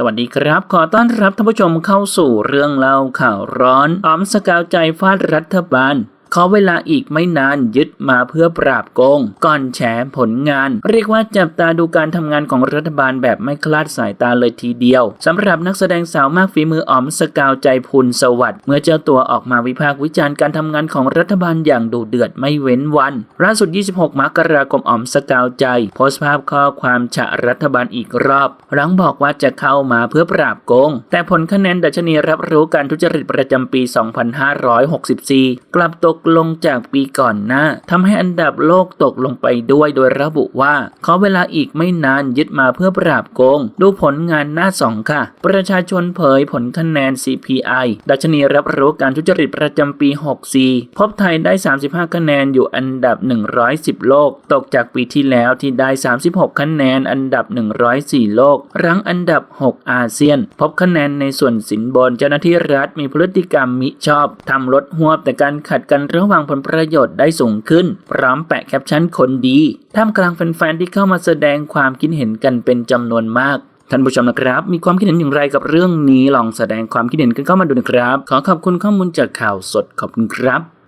สวัสดีครับ ขอต้อนรับท่านผู้ชมเข้าสู่เรื่องเล่าข่าวร้อนออมสกาวใจฟาดรัฐบาล ขอเวลาอีกไม่นานยึดมาเพื่อปราบโกง ก่อนแฉผลงาน เรียกว่าจับตาดูการทำงานของรัฐบาลแบบไม่คลาดสายตาเลยทีเดียวสำหรับนักแสดงสาวมากฝีมือออมสกาวใจพุนสวัสดิ์เมื่อเจ้าตัวออกมาวิพากษ์วิจารณ์การทำงานของรัฐบาลอย่างดุเดือดไม่เว้นวันล่าสุด 26 มกราคมออมสกาวใจ โพสต์ภาพข้อความฉะรัฐบาลอีกรอบ หลังบอกว่าจะเข้ามาเพื่อปราบโกง แต่ผลคะแนนดัชนีรับรู้การทุจริตประจำปี 2564 กลับตกลงจากปีก่อนหน้าทำให้อันดับโลกตกลงไปด้วยโดยระบุว่าเขอเวลาอีกไม่นานยึดมาเพื่อปราบโกง ดูผลงานหน้าสองค่ะ ประชาชนเผยผลคะแนน CPI ดัชนีรับรู้การทุจริตประจำปี 64 พบไทยได้ 35 คะแนนอยู่อันดับ 110 โลก ตกจากปีที่แล้วที่ได้ 36 คะแนนอันดับ 104 โลก รั้งอันดับ 6 อาเซียน พบคะแนนในส่วนสินบนเจ้าหน้าที่รัฐมีพฤติกรรมมิชอบทำลดหัวแต่การขัดกันระหว่างผลประโยชน์ได้สูงขึ้น พร้อมแปะแคปชั่นคนดี ท่ามกลางแฟนๆที่เข้ามาแสดงความคิดเห็นกันเป็นจำนวนมากท่านผู้ชมนะครับ มีความคิดเห็นอย่างไรกับเรื่องนี้ลองแสดงความคิดเห็นกันเข้ามาดูนะครับ ขอขอบคุณข้อมูลจากข่าวสดขอบคุณครับ